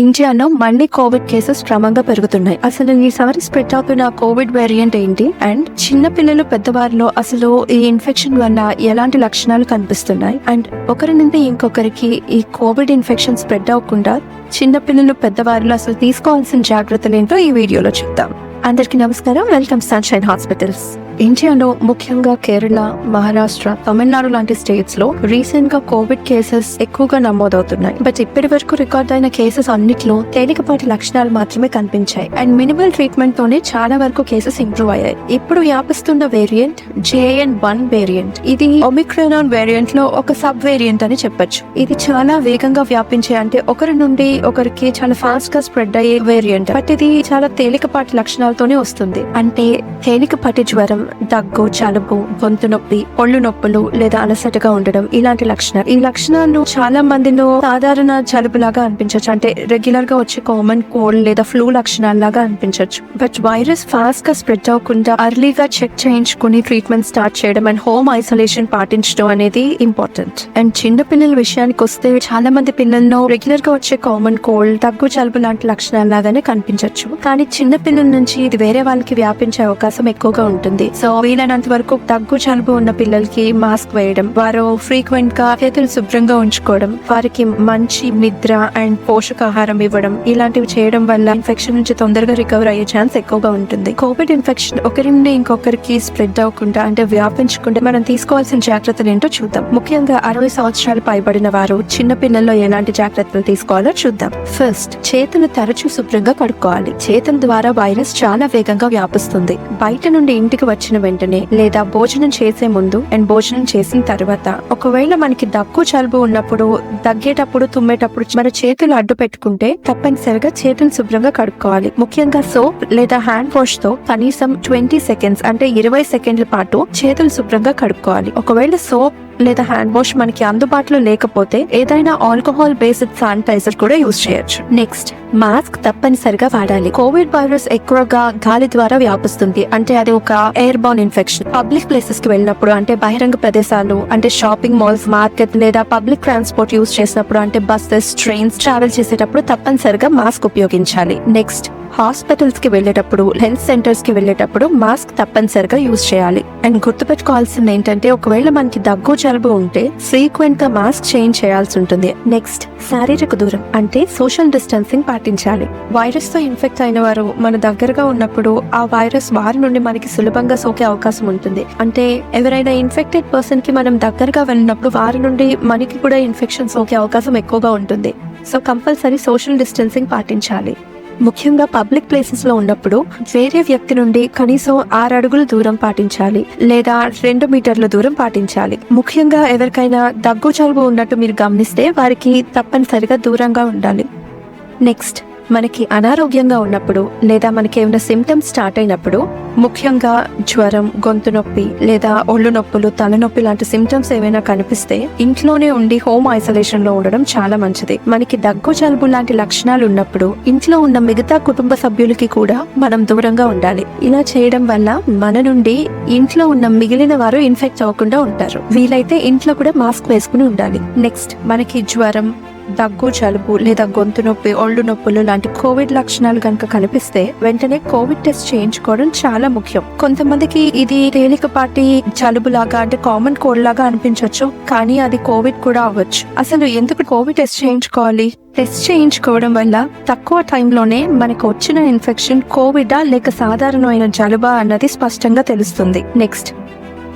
ఇండియాలో మళ్ళీ Covid cases క్రమంగా పెరుగుతున్నాయి. అసలు ఈసారి స్ప్రెడ్ అవుతున్న కోవిడ్ వేరియంట్ ఏంటి? అండ్ చిన్న పిల్లలు పెద్దవారిలో అసలు ఈ ఇన్ఫెక్షన్ వల్ల ఎలాంటి లక్షణాలు కనిపిస్తున్నాయి? అండ్ ఒకరి నుండి ఇంకొకరికి ఈ కోవిడ్ ఇన్ఫెక్షన్ స్ప్రెడ్ అవ్వకుండా చిన్న పిల్లలు పెద్దవారిలో అసలు తీసుకోవాల్సిన జాగ్రత్తలు ఏంటో ఈ వీడియోలో చూద్దాం. అందరికీ నమస్కారం. వెల్కమ్ సన్షైన్ హాస్పిటల్స్ ఇండియాలో ముఖ్యంగా కేరళ మహారాష్ట్ర తమిళనాడు లాంటి స్టేట్స్లో రీసెంట్గా కోవిడ్ కేసెస్ ఎక్కువగా నమోదవుతున్నాయి. బట్ ఇప్పటి వరకు రికార్డ్ అయిన కేసెస్ అన్నిట్లో తేలికపాటి లక్షణాలు మాత్రమే కనిపించాయి. అండ్ మినిమల్ ట్రీట్మెంట్ తోనే చాలా వరకు కేసెస్ ఇంప్రూవ్ అయ్యాయి. ఇప్పుడు వ్యాపిస్తున్న వేరియంట్ జేఎన్ వన్ వేరియంట్ ఇది ఒమిక్రోనాన్ వేరియంట్లో ఒక సబ్ వేరియంట్ అని చెప్పొచ్చు. ఇది చాలా వేగంగా వ్యాపించే అంటే ఒకరి నుండి ఒకరికి చాలా ఫాస్ట్గా స్ప్రెడ్ అయ్యే వేరియంట్ బట్ ఇది చాలా తేలికపాటి లక్షణాలతోనే వస్తుంది. అంటే తేలికపాటి జ్వరం దగ్గు జలుబు గొంతు నొప్పి ఒళ్ళు నొప్పులు లేదా అలసటగా ఉండడం ఇలాంటి లక్షణాలు. ఈ లక్షణాలు చాలా మందిలో సాధారణ జలుబు లాగా అనిపించవచ్చు అంటే రెగ్యులర్గా వచ్చే కామన్ కోల్డ్ లేదా ఫ్లూ లక్షణాలు లాగా అనిపించవచ్చు బట్ వైరస్ ఫాస్ట్గా స్ప్రెడ్ అవ్వకుండా అర్లీగా చెక్ చేయించుకుని ట్రీట్మెంట్ స్టార్ట్ చేయడం అండ్ హోమ్ ఐసోలేషన్ పాటించడం అనేది ఇంపార్టెంట్ అండ్ చిన్న పిల్లల విషయానికి వస్తే చాలా మంది పిల్లల్లో రెగ్యులర్గా వచ్చే కామన్ కోల్డ్ దగ్గు జలుబు లాంటి లక్షణాలు లాగానే కనిపించవచ్చు కానీ చిన్న పిల్లల నుంచి ఇది వేరే వాళ్ళకి వ్యాపించే అవకాశం ఎక్కువగా ఉంటుంది. సో వీలైనంత వరకు దగ్గు జలుబు ఉన్న పిల్లలకి మాస్క్ వేయడం వారు ఫ్రీక్వెంట్గా చేతులు శుభ్రంగా ఉంచుకోవడం వారికి మంచి నిద్ర అండ్ పోషకాహారం ఇవ్వడం ఇలాంటివి చేయడం వల్ల ఇన్ఫెక్షన్ నుంచి తొందరగా రికవర్ అయ్యే ఛాన్స్ ఎక్కువగా ఉంటుంది. కోవిడ్ ఇన్ఫెక్షన్ ఒకరి నుండి ఇంకొకరికి స్ప్రెడ్ అవ్వకుండా అంటే వ్యాపించకుండా మనం తీసుకోవాల్సిన జాగ్రత్తలు ఏంటో చూద్దాం. ముఖ్యంగా అరవై సంవత్సరాలు పైబడిన వారు చిన్న పిల్లల్లో ఎలాంటి జాగ్రత్తలు తీసుకోవాలో చూద్దాం. ఫస్ట్ చేతులు తరచూ శుభ్రంగా కడుక్కోవాలి. చేతుల ద్వారా వైరస్ చాలా వేగంగా వ్యాపిస్తుంది. బయట నుండి ఇంటికి వచ్చిన వెంటనే లేదా భోజనం చేసే ముందు అండ్ భోజనం చేసిన తర్వాత ఒకవేళ మనకి దగ్గు జలుబు ఉన్నప్పుడు దగ్గేటప్పుడు తుమ్మేటప్పుడు మన చేతులు అడ్డు పెట్టుకుంటే తప్పనిసరిగా చేతులు శుభ్రంగా కడుక్కోవాలి. ముఖ్యంగా సోప్ లేదా హ్యాండ్ వాష్తో కనీసం ట్వంటీ సెకండ్స్ అంటే ఇరవై సెకండ్ల పాటు చేతులు శుభ్రంగా కడుక్కోవాలి. ఒకవేళ సోప్ లేదా హ్యాండ్ వాష్ మనకి అందుబాటులో లేకపోతే ఏదైనా ఆల్కహాల్ బేస్డ్ శానిటైజర్ కూడా యూజ్ చేయొచ్చు. నెక్స్ట్ మాస్క్ తప్పనిసరిగా వాడాలి. కోవిడ్ వైరస్ ఎక్కువగా గాలి ద్వారా వ్యాపిస్తుంది. అంటే అది ఒక ఎయిర్ బౌన్ ఇన్ఫెక్షన్ పబ్లిక్ ప్లేసెస్కి వెళ్ళినప్పుడు అంటే బహిరంగ ప్రదేశాలు అంటే షాపింగ్ మాల్స్ మార్కెట్ లేదా పబ్లిక్ ట్రాన్స్పోర్ట్ యూజ్ చేసినప్పుడు అంటే బస్సెస్ ట్రైన్స్ ట్రావెల్ చేసేటప్పుడు తప్పనిసరిగా మాస్క్ ఉపయోగించాలి. నెక్స్ట్ హాస్పిటల్స్కి వెళ్ళేటప్పుడు హెల్త్ సెంటర్స్కి వెళ్ళేటప్పుడు మాస్క్ తప్పనిసరిగా యూజ్ చేయాలి. అండ్ గుర్తుపెట్టుకోవాల్సింది ఏంటంటే ఒకవేళ మనకి దగ్గు జలుబు ఉంటే ఫ్రీక్వెంట్గా మాస్క్ చేంజ్ చేయాల్సి ఉంటుంది. నెక్స్ట్ శారీరక దూరం అంటే సోషల్ డిస్టెన్సింగ్ పాటించాలి. వైరస్తో ఇన్ఫెక్ట్ అయిన వారు మన దగ్గరగా ఉన్నప్పుడు ఆ వైరస్ వారి నుండి మనకి సులభంగా సోకే అవకాశం ఉంటుంది. అంటే ఎవరైనా ఇన్ఫెక్టెడ్ పర్సన్కి మనం దగ్గరగా వెళ్ళినప్పుడు వారి నుండి మనకి కూడా ఇన్ఫెక్షన్ సోకే అవకాశం ఎక్కువగా ఉంటుంది. సో కంపల్సరీ సోషల్ డిస్టెన్సింగ్ పాటించాలి. ముఖ్యంగా పబ్లిక్ ప్లేసెస్లో ఉన్నప్పుడు వేరే వ్యక్తి నుండి కనీసం ఆరు అడుగుల దూరం పాటించాలి లేదా రెండు మీటర్ల దూరం పాటించాలి. ముఖ్యంగా ఎవరికైనా దగ్గు జలుబు ఉన్నట్టు మీరు గమనిస్తే వారికి తప్పనిసరిగా దూరంగా ఉండాలి. నెక్స్ట్. మనకి అనారోగ్యంగా ఉన్నప్పుడు లేదా మనకి ఏమైనా సిమ్టమ్స్ స్టార్ట్ అయినప్పుడు ముఖ్యంగా జ్వరం గొంతు నొప్పి లేదా ఒళ్ళు నొప్పులు తలనొప్పి లాంటి సిమ్టమ్స్ ఏమైనా కనిపిస్తే ఇంట్లోనే ఉండి హోమ్ ఐసోలేషన్లో ఉండడం చాలా మంచిది. మనకి దగ్గు జలుబు లాంటి లక్షణాలు ఉన్నప్పుడు ఇంట్లో ఉన్న మిగతా కుటుంబ సభ్యులకి కూడా మనం దూరంగా ఉండాలి. ఇలా చేయడం వల్ల మన నుండి ఇంట్లో ఉన్న మిగిలిన వారు ఇన్ఫెక్ట్ అవ్వకుండా ఉంటారు. వీలైతే ఇంట్లో కూడా మాస్క్ వేసుకుని ఉండాలి. నెక్స్ట్ మనకి జ్వరం దగ్గు జలుబు లేదా గొంతు నొప్పి ఒళ్ళు నొప్పులు లాంటి కోవిడ్ లక్షణాలు కనుక కనిపిస్తే వెంటనే కోవిడ్ టెస్ట్ చేయించుకోవడం చాలా ముఖ్యం. కొంతమందికి ఇది తేలికపాటి జలుబు లాగా అంటే కామన్ కోల్డ్ లాగా అనిపించవచ్చు కానీ అది కోవిడ్ కూడా అవ్వచ్చు. అసలు ఎందుకు కోవిడ్ టెస్ట్ చేయించుకోవాలి? టెస్ట్ చేయించుకోవడం వల్ల తక్కువ టైంలోనే మనకు వచ్చిన ఇన్ఫెక్షన్ కోవిడా లేక సాధారణమైన జలుబా అన్నది స్పష్టంగా తెలుస్తుంది. నెక్స్ట్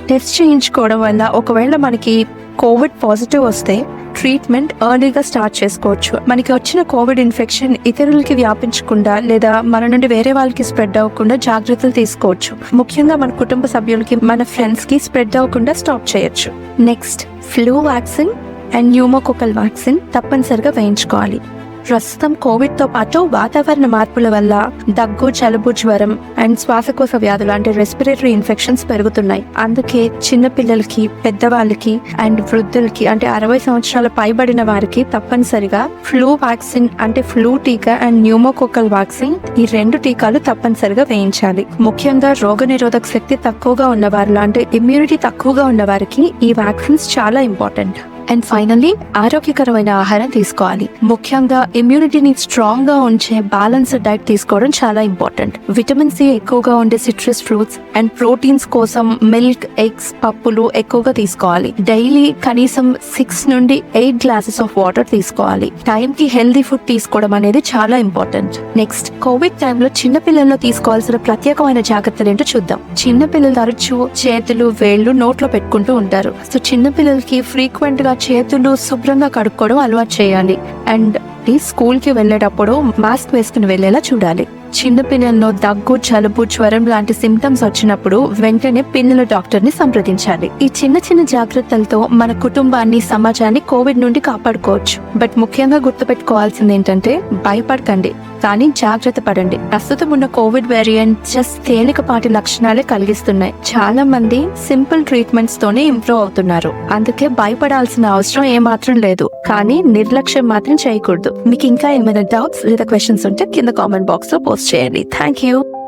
టెస్ట్ చేయించుకోవడం వల్ల ఒకవేళ మనకి కోవిడ్ పాజిటివ్ వస్తే ట్రీట్మెంట్ ఎర్లీగా స్టార్ట్ చేసుకోవచ్చు. మనకి వచ్చిన కోవిడ్ ఇన్ఫెక్షన్ ఇతరులకి వ్యాపించకుండా లేదా మన నుండి వేరే వాళ్ళకి స్ప్రెడ్ అవ్వకుండా జాగ్రత్తలు తీసుకోవచ్చు. ముఖ్యంగా మన కుటుంబ సభ్యులకి మన ఫ్రెండ్స్కి స్ప్రెడ్ అవ్వకుండా స్టాప్ చేయొచ్చు. Next flu vaccine and pneumococcal vaccine తప్పనిసరిగా వేయించుకోవాలి. ప్రస్తుతం కోవిడ్తో పాటు వాతావరణ మార్పుల వల్ల దగ్గు జలుబు జ్వరం అండ్ శ్వాసకోశ వ్యాధులు అంటే రెస్పిరేటరీ ఇన్ఫెక్షన్స్ పెరుగుతున్నాయి. అందుకే చిన్న పిల్లలకి పెద్దవాళ్ళకి అండ్ వృద్ధులకి అంటే అరవై సంవత్సరాల పైబడిన వారికి తప్పనిసరిగా ఫ్లూ వ్యాక్సిన్ అంటే ఫ్లూ టీకా అండ్ న్యూమోకోకల్ వ్యాక్సిన్ ఈ రెండు టీకాలు తప్పనిసరిగా వేయించాలి. ముఖ్యంగా రోగ శక్తి తక్కువగా ఉన్న వారిలో అంటే ఇమ్యూనిటీ తక్కువగా ఉన్న వారికి ఈ వ్యాక్సిన్స్ చాలా ఇంపార్టెంట్ అండ్ ఫైనల్లీ ఆరోగ్యకరమైన ఆహారం తీసుకోవాలి. ముఖ్యంగా ఇమ్యూనిటీని స్ట్రాంగ్గా ఉంచే బ్యాలెన్స్డ్ డైట్ తీసుకోవడం చాలా ఇంపార్టెంట్ విటమిన్ సి ఎక్కువగా ఉండే సిట్రస్ ఫ్రూట్స్ అండ్ ప్రోటీన్స్ కోసం మిల్క్ ఎగ్స్ పప్పులు ఎక్కువగా తీసుకోవాలి. డైలీ కనీసం సిక్స్ నుండి ఎయిట్ గ్లాసెస్ ఆఫ్ వాటర్ తీసుకోవాలి. టైం కి హెల్దీ ఫుడ్ తీసుకోవడం అనేది చాలా ఇంపార్టెంట్ నెక్స్ట్ కోవిడ్ టైంలో చిన్న పిల్లల్లో తీసుకోవాల్సిన ప్రత్యేకమైన జాగ్రత్తలు ఏంటో చూద్దాం. చిన్న పిల్లలు తరచూ చేతులు వేళ్ళు నోట్లో పెట్టుకుంటూ ఉంటారు. సో చిన్న పిల్లలకి ఫ్రీక్వెంట్గా చేతులు శుభ్రంగా కడుక్కోవడం అలవాటు చేయాలి. అండ్ స్కూల్కి వెళ్ళేటప్పుడు మాస్క్ వేసుకుని వెళ్ళేలా చూడాలి. చిన్నపిల్లల్లో దగ్గు జలుబు జ్వరం లాంటి సిమ్టమ్స్ వచ్చినప్పుడు వెంటనే పిల్లల డాక్టర్ని సంప్రదించాలి. ఈ చిన్న చిన్న జాగ్రత్తలతో మన కుటుంబాన్ని సమాజాన్ని కోవిడ్ నుండి కాపాడుకోవచ్చు. బట్ ముఖ్యంగా గుర్తుపెట్టుకోవాల్సింది ఏంటంటే భయపడకండి. కానీ జాగ్రత్త పడండి. ప్రస్తుతం ఉన్న కోవిడ్ వేరియంట్ జస్ట్ తేలికపాటి లక్షణాలే కలిగిస్తున్నాయి. చాలా మంది సింపుల్ ట్రీట్మెంట్స్ తోనే ఇంప్రూవ్ అవుతున్నారు. అందుకే భయపడాల్సిన అవసరం ఏమాత్రం లేదు. కానీ నిర్లక్ష్యం మాత్రం చేయకూడదు. మీకు ఇంకా ఏమైనా డౌట్స్ లేదా క్వశ్చన్స్ ఉంటే కింద కామెంట్ బాక్స్లో పోస్ట్ sharing. Thank you.